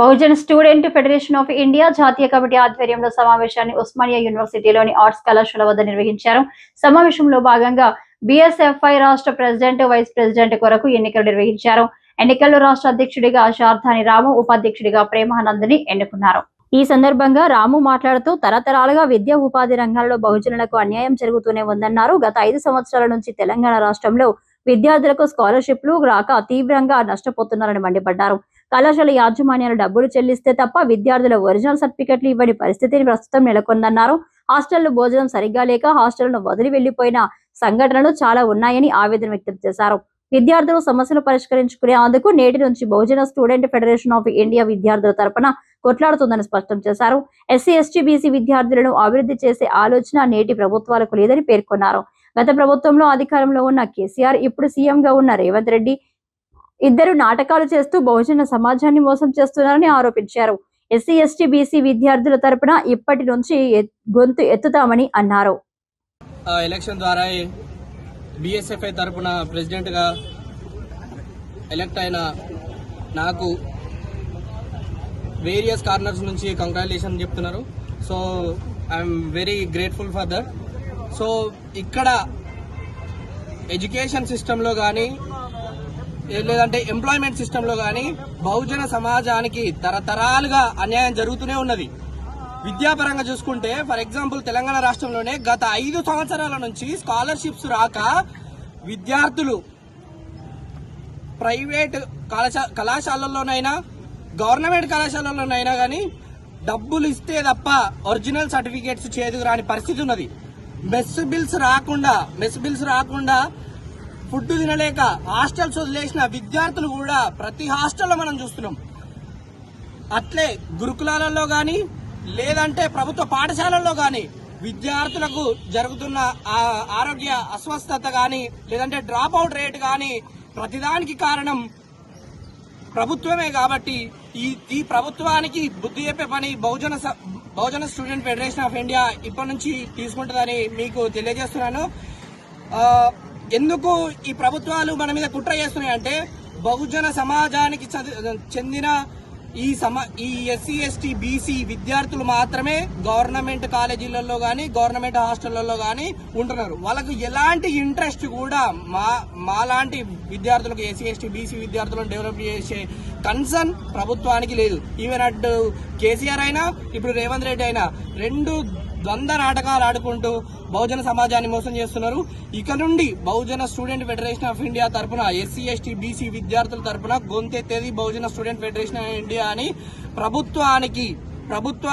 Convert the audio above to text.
Bahujan student federation of India జాతీయ committee ఆధ్వర్యంలో సమావేశాన్ని ఉస్మానియా యూనివర్సిటీలోని ఆర్ట్స్ కళాశాల వద్ద నిర్వహించారు. సమావేశంలో భాగంగా బిఎస్ఎఫ్ఐ రాష్ట్ర ప్రెసిడెంట్ వైస్ ప్రెసిడెంట్ కొరకు ఎన్నికలు నిర్వహించారు. ఎన్నికల్లో రాష్ట్ర అధ్యక్షుడిగా శార్ధాని రాము ఉపాధ్యక్షుడిగా ప్రేమానందని ఎన్నుకున్నారు. ఈ సందర్భంగా రాము మాట్లాడుతూ తరతరాలుగా విద్యా ఉపాధి రంగాల్లో బహుజనులకు అన్యాయం జరుగుతూనే ఉందన్నారు. గత ఐదు సంవత్సరాల నుంచి తెలంగాణ రాష్ట్రంలో విద్యార్థులకు స్కాలర్షిప్లు రాక తీవ్రంగా నష్టపోతున్నారని మండిపడ్డారు. కళాశాల యాజమాన్యాలు డబ్బులు చెల్లిస్తే తప్ప విద్యార్థుల ఒరిజినల్ సర్టిఫికెట్లు ఇవ్వని పరిస్థితిని ప్రస్తుతం నెలకొందన్నారు. హాస్టల్లో భోజనం సరిగ్గా లేక హాస్టల్ను వదిలి వెళ్ళిపోయిన సంఘటనలు చాలా ఉన్నాయని ఆవేదన వ్యక్తం చేశారు. విద్యార్థులు సమస్యలు పరిష్కరించుకునేందుకు నేటి నుంచి Bahujan student federation of India విద్యార్థుల తరపున కొట్లాడుతుందని స్పష్టం చేశారు. ఎస్సీ ఎస్టీ బీసీ విద్యార్థులను అభివృద్ధి చేసే ఆలోచన నేటి ప్రభుత్వాలకు లేదని పేర్కొన్నారు. గత ప్రభుత్వంలో అధికారంలో ఉన్న కేసీఆర్ ఇప్పుడు సీఎంగా ఉన్న రేవంత్ రెడ్డి ఇద్దరు నాటకాలు చేస్తూ బహుజన సమాజాన్ని మోసం చేస్తున్నారని ఆరోపించారు. ఎస్సీ ఎస్టీ బీసీ విద్యార్థుల తరపున ఇప్పటి నుంచి గొంతు ఎత్తుతామని అన్నారు. ఎలక్షన్ ద్వారా బిఎస్ఎఫ్ఐ తరపున ప్రెసిడెంట్గా ఎలక్ట్ అయిన నాకు వేరియస్ కార్నర్స్ నుంచి కంగ్రాచులేషన్ చెప్తున్నారు. So I'm very grateful for that. So ఇక్కడ ఎడ్యుకేషన్ సిస్టంలో కానీ లేదంటే ఎంప్లాయ్మెంట్ సిస్టంలో కానీ బహుజన సమాజానికి తరతరాలుగా అన్యాయం జరుగుతూనే ఉన్నది. విద్యాపరంగా చూసుకుంటే ఫర్ ఎగ్జాంపుల్ తెలంగాణ రాష్ట్రంలోనే గత ఐదు సంవత్సరాల నుంచి స్కాలర్షిప్స్ రాక విద్యార్థులు ప్రైవేట్ కళాశాలల్లోనైనా గవర్నమెంట్ కళాశాలల్లోనైనా కానీ డబ్బులు ఇస్తే తప్ప ఒరిజినల్ సర్టిఫికేట్స్ చేదుకు రాని పరిస్థితి ఉన్నది. మెస్ బిల్స్ రాకుండా మెస్ బిల్స్ రాకుండా ఫుడ్ తినలేక హాస్టల్స్ వదిలేసిన విద్యార్థులు కూడా ప్రతి హాస్టల్లో మనం చూస్తున్నాం. అట్లే గురుకులాలలో కానీ లేదంటే ప్రభుత్వ పాఠశాలల్లో కానీ విద్యార్థులకు జరుగుతున్న ఆరోగ్య అస్వస్థత కానీ లేదంటే డ్రాప్ అవుట్ రేట్ కానీ ప్రతిదానికి కారణం ప్రభుత్వమే కాబట్టి ఈ ఈ ప్రభుత్వానికి బుద్ధి చెప్పే పని బహుజన స- Bahujan student federation of India ఇప్పటి నుంచి తీసుకుంటుందని మీకు తెలియజేస్తున్నాను. ఎందుకు ఈ ప్రభుత్వాలు మన మీద కుట్ర చేస్తున్నాయి అంటే బహుజన సమాజానికి చెందిన ఈ సమ ఈ ఎస్సీ ఎస్టీ బీసీ విద్యార్థులు మాత్రమే గవర్నమెంట్ కాలేజీలలో కానీ గవర్నమెంట్ హాస్టళ్ళలో కానీ ఉంటున్నారు. వాళ్ళకు ఎలాంటి ఇంట్రెస్ట్ కూడా మా మాలాంటి విద్యార్థులకు ఎస్సీ ఎస్టీ బీసీ విద్యార్థులను డెవలప్ చేసే కన్సర్న్ ప్రభుత్వానికి లేదు. ఈవెన్ అటు కేసీఆర్ అయినా ఇప్పుడు రేవంత్ రెడ్డి అయినా రెండు ద్వంద్వ నాటకాలు ఆడుకుంటూ బహుజన సమాజాన్ని మోసం చేస్తున్నారు. ఇక నుండి Bahujan student federation of India తరపున ఎస్సీ ఎస్టీ బీసీ విద్యార్థుల తరపున గొంతెత్తేది Bahujan student federation of India అని ప్రభుత్వానికి ప్రభుత్వ